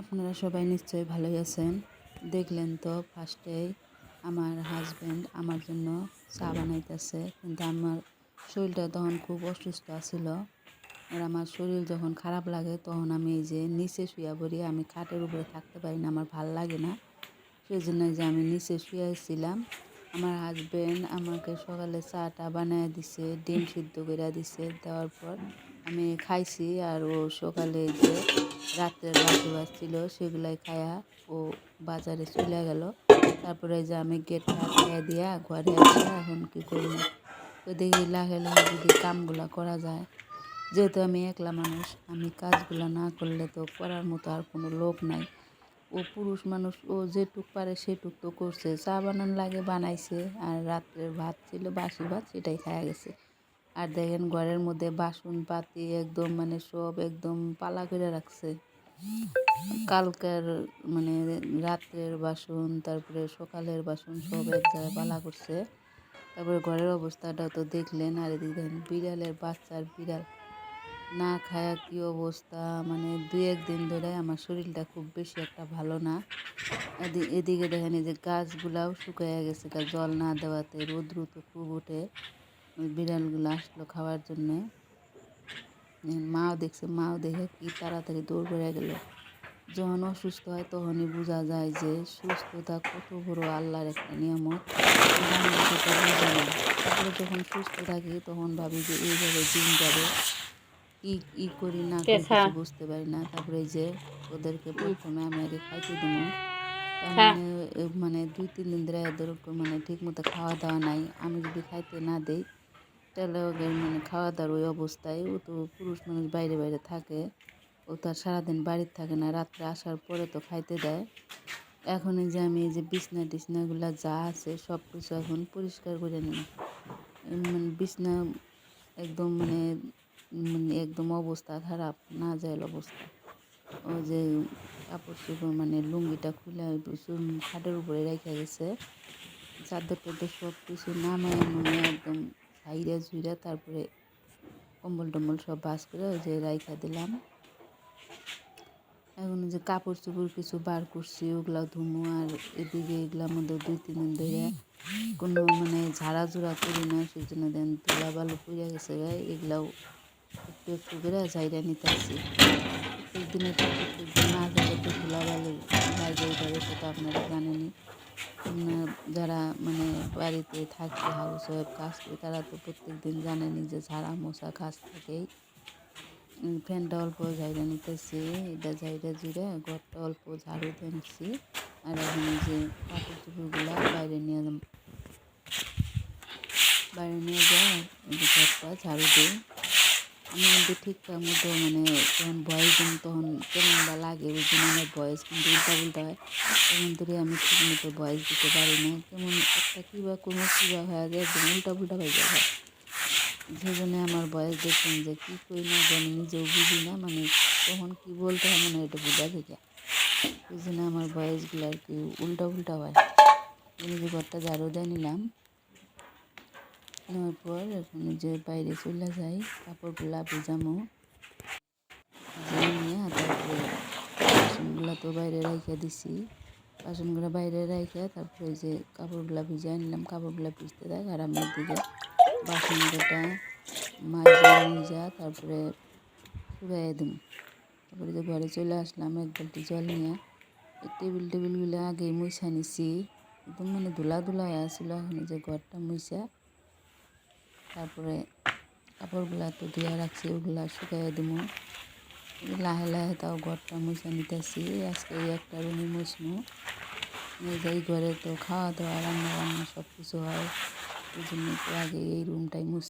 আপনারা সবাই নিশ্চয়ই ভালোই আছেন। দেখলেন তো ফার্স্টেই আমার হাজব্যান্ড আমার জন্য চা বানাইতেছে, কিন্তু আমার শরীরটা তখন খুব অসুস্থ আছিল। আর আমার শরীর যখন খারাপ লাগে, তখন আমি এই যে নিচে শুয়া পড়ি, আমি খাটের উপরে থাকতে পারি না, আমার ভালো লাগে না। সেই জন্য যে আমি নিচে শুয়েছিলাম আমার হাজব্যান্ড আমাকে সকালে চাটা বানিয়ে দিছে, ডিম সিদ্ধ করে দিছে, দেওয়ার পর আমি খাইছি আর ও সকালে যে রাত্রের বাসি বাস ছিল সেগুলাই খায়া ও বাজারে চলে গেল। তারপরে যে আমি গেটটা আটকাইয়া দিয়া ঘরে আসে, এখন কী করব? তো দেখি লাহে লাহে যদি কামগুলা করা যায়। যেহেতু আমি একলা মানুষ, আমি কাজগুলো না করলে তো করার মতো আর কোনো লোক নাই। ও পুরুষ মানুষ, ও যেটুক পারে সেটুক তো করছে। চা বানান লাগে বানাইছে, আর রাত্রের ভাত ছিল, বাসি ভাত, সেটাই খাওয়া গেছে। আর দেখেন ঘরের মধ্যে বাসন পাতি একদম মানে সব একদম পালা করে রাখছে। কালকের মানে রাত্রের বাসন, তারপরে সকালের বাসন সব এক জায়গায় পালা করছে। তারপরে ঘরের অবস্থাটা তো দেখলেন, আর এদিকে দেখেন বিড়ালের বাচ্চার বিড়াল। না খায়া কী অবস্থা মানে দুই একদিন ধরে আমার শরীরটা খুব বেশি একটা ভালো না। এদিকে দেখেন এই যে গাছগুলাও শুকিয়ে গেছে জল না দেওয়াতে রৌদ্র তো খুব ওঠে। ওই বিড়ালগুলো আসলো খাওয়ার জন্যে। মাও দেখছে মাও দেখে কি তাড়াতাড়ি দৌড় বেড়ে গেল। যখন অসুস্থ হয় তখনই বোঝা যায় যে সুস্থতা কত বড় আল্লাহর একটা নিয়ামত। তারপরে যখন সুস্থ থাকি তখন ভাবি যে এইভাবে দিন যাবে ই ই করি না করি বুঝতে পারি না। তারপরে যে ওদেরকে প্রথমে আমি আগে খাইতে দেবো। মানে মানে দুই তিন দিন ধরে এদের মানে ঠিক মতো খাওয়া দাওয়া নাই। আমি যদি খাইতে না দিই ওদের মানে খাওয়া দাওয়ার ওই অবস্থায় ও তো পুরুষ মানুষ বাইরে বাইরে থাকে। ও তো আর সারাদিন বাড়ির থাকে না। রাত্রে আসার পরে তো খাইতে দেয়। এখন এই যে আমি এই যে বিছনা টিছনাগুলো যা আছে সব কিছু এখন পরিষ্কার করে নিই মানে বিছনা একদম মানে মানে একদম অবস্থা খারাপ না যায় অবস্থা। ও যে কাপড় চোপড় মানে লুঙ্গিটা খুলে খাটের উপরে রেখে গেছে। চাদর টাদর সব কিছু নামায় মানে একদম সাইরা ঝুইরা তারপরে কম্বল টম্বল সব বাস করে ওই যে রাইখা দিলাম। এখন যে কাপড় চোপড় কিছু বার করছি, ওগুলা ধুমো আর এদিকে এগুলার মধ্যে দুই, তিন দিন ধরে কোনো মানে ঝাড়া ঝুড়া করি না সেই জন্য দেন তুলা বালু পড়ে গেছে এগুলাও একটু একটু করে জায়গা নিতে আসি। প্রত্যেক দিনে প্রত্যেক দিন না ধুলা বালু যাবে সেটা আপনারা জানেনই। যারা মানে বাড়িতে থাকে, হাউস ওয়াইফ কাজ করে, তারা তো প্রত্যেক দিন জানেনি যে ঝাড়া মশা কাজ থাকেই। ফ্যানটা অল্প ঝাইরা নিতেছি, এটা ঝাইরা জুড়ে ঘরটা অল্প ঝাড়ু দিচ্ছি আর এখন যে কাপড় চোপড়গুলো বাইরে নিয়ে বাইরে নিয়ে যায় ঘরটা ঝাড়ু দিই কিন্তু ঠিকঠাক মতো মানে যখন বয়স তখন কেমন বা লাগে ওই জন্য আমার বয়স কিন্তু উল্টা উল্টা হয়। তখন ধরে আমি ঠিক মতো বয়স দিতে পারি না। কেমন একটা কী বা কোনো কী বা হয়ে যায় একদম উল্টা উল্টা হয়ে যায় সেই জন্য আমার বয়স দেখছেন যে কী করি না আমি নিজেও বুঝি না মানে তখন কী বলতে হয় মানে এটা বুঝা থেকে। ওই জন্য আমার বয়সগুলো আর কি উল্টা উল্টা হয়। নিজে ঘরটা ঝাড়ু দিয়ে নিলাম নেওয়ার পর এখন যে বাইরে চলে যাই, কাপড়গুলা ভিজামো নিয়ে তারপরে বাসনগুলো তো বাইরে রাইখে দিছি। বাসনগুলো বাইরে রাইখে, তারপরে যে কাপড়গুলো ভিজাই নিলাম, কাপড়গুলো ভিজতে দেয় আর আমি দিকে বাসন কটা মাজা মজা তারপরে শুকাই দিম। তারপরে যে ঘরে চলে আসলাম, এক বালতি জল নিয়ে। টেবিল টেবিলগুলো আগে মুছা নিছি। একদম মানে ধুলা ধুলা আসছিল এখন যে ঘরটা মুছা তারপরে কাপড়গুলা তো ধুয়ে রাখছি, ওগুলা শুকাইয়া দিব লাহে লাহে তাও ঘরটা মুছে নিতেছি। আজকে একটা রুমে মুছবো এই ঘরে তো খাওয়া দাওয়া রান্না বান্না সব কিছু হয়। এই জন্য আগে এই রুমটাই মুছ